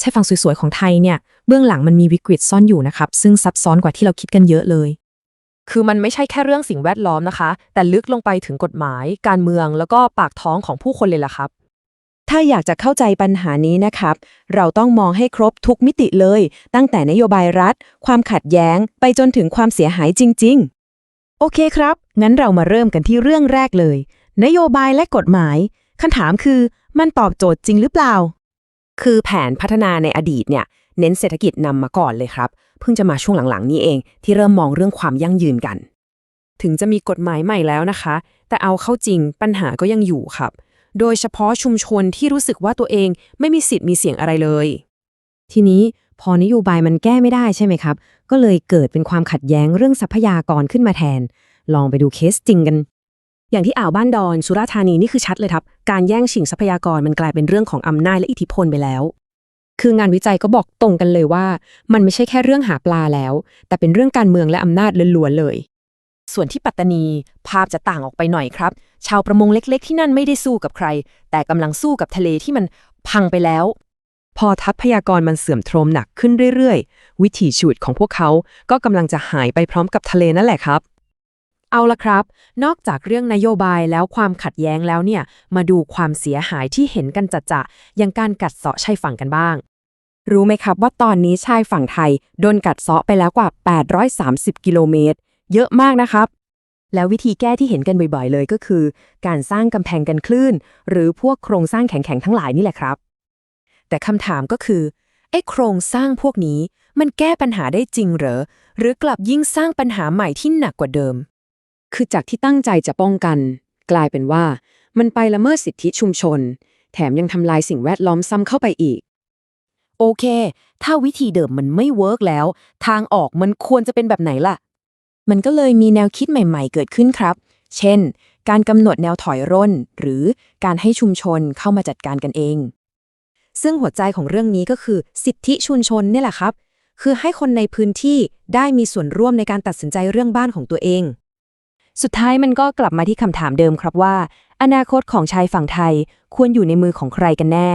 ชายฝั่งสวยๆของไทยเนี่ยเบื้องหลังมันมีวิกฤตซ่อนอยู่นะครับ ซึ่งซับซ้อนกว่าที่เราคิดกันเยอะเลย คือมันไม่ใช่แค่เรื่องสิ่งแวดล้อมนะคะ แต่ลึกลงไปถึงกฎหมาย การเมืองแล้วก็ปากท้องของผู้คนเลยล่ะครับ ถ้าอยากจะเข้าใจปัญหานี้นะครับ เราต้องมองให้ครบทุกมิติเลย ตั้งแต่นโยบายรัฐ ความขัดแย้ง ไปจนถึงความเสียหายจริง ๆ โอเคครับ งั้นเรามาเริ่มกันที่เรื่องแรกเลย นโยบายและกฎหมายคำถามคือ มันตอบโจทย์จริงหรือเปล่า คือแผนพัฒนาในอดีตเนี่ยเน้นเศรษฐกิจนำมาก่อนเลยครับ เพิ่งจะมาช่วงหลังๆ นี้เอง ที่เริ่มมองเรื่องความยั่งยืนกัน ถึงจะมีกฎหมายใหม่แล้วนะคะ แต่เอาเข้าจริงปัญหาก็ยังอยู่ครับ โดยเฉพาะชุมชนที่รู้สึกว่าตัวเองไม่มีสิทธิ์มีเสียงอะไรเลย ทีนี้พอนโยบายมันแก้ไม่ได้ใช่ไหมครับ ก็เลยเกิดเป็นความขัดแย้งเรื่องทรัพยากรขึ้นมาแทน ลองไปดูเคสจริงกัน อย่างที่อ่าวบ้านดอนสุราธานีนี่คือชัดเลยครับ การแย่งชิงทรัพยากรมันกลายเป็นเรื่องของอำนาจและอิทธิพลไปแล้ว คืองานวิจัยก็บอกตรงกันเลยว่า มันไม่ใช่แค่เรื่องหาปลาแล้ว แต่เป็นเรื่องการเมืองและอำนาจล้วนๆเลย ส่วนที่ปัตตานี ภาพจะต่างออกไปหน่อยครับ ชาวประมงเล็ก ๆ ที่นั่นไม่ได้สู้กับใคร แต่กำลังสู้กับทะเลที่มันพังไปแล้ว พอทรัพยากรมันเสื่อมโทรมหนักขึ้นเรื่อยๆ วิถีชีวิตของพวกเขาก็กำลังจะหายไปพร้อมกับทะเลนั่นแหละครับ เอาละครับ นอกจากเรื่องนโยบายแล้วความขัดแย้งแล้วเนี่ย มาดูความเสียหายที่เห็นกันจัดจะอย่างการกัดเซาะชายฝั่งกันบ้าง รู้ไหมครับว่าตอนนี้ชายฝั่งไทย โดนกัดเซาะไปแล้วกว่า 830 กิโลเมตร เยอะมากนะครับ แล้ววิธีแก้ที่เห็นกันบ่อยๆ เลยก็คือ การสร้างกำแพงกันคลื่น หรือพวกโครงสร้างแข็งๆทั้งหลายนี่แหละครับ แต่คำถามก็คือไอ้โครงสร้างพวกนี้มันแก้ปัญหาได้จริงเหรอ หรือกลับยิ่งสร้างปัญหาใหม่ที่หนักกว่าเดิม คือจากที่ตั้งใจจะป้องกัน กลายเป็นว่า มันไปละเมิดสิทธิชุมชน แถมยังทำลายสิ่งแวดล้อมซ้ำเข้าไปอีก โอเค ถ้าวิธีเดิมมันไม่เวิร์กแล้ว ทางออกมันควรจะเป็นแบบไหนล่ะ มันก็เลยมีแนวคิดใหม่ๆ เกิดขึ้นครับ เช่น การกำหนดแนวถอยร่น หรือการให้ชุมชนเข้ามาจัดการกันเอง ซึ่งหัวใจของเรื่องนี้ก็คือ สิทธิชุมชนเนี่ยแหละครับ คือให้คนในพื้นที่ได้มีส่วนร่วมในการตัดสินใจเรื่องบ้านของตัวเอง สุดท้ายมันก็กลับมาที่คำถามเดิมครับว่า อนาคตของชายฝั่งไทยควรอยู่ในมือของใครกันแน่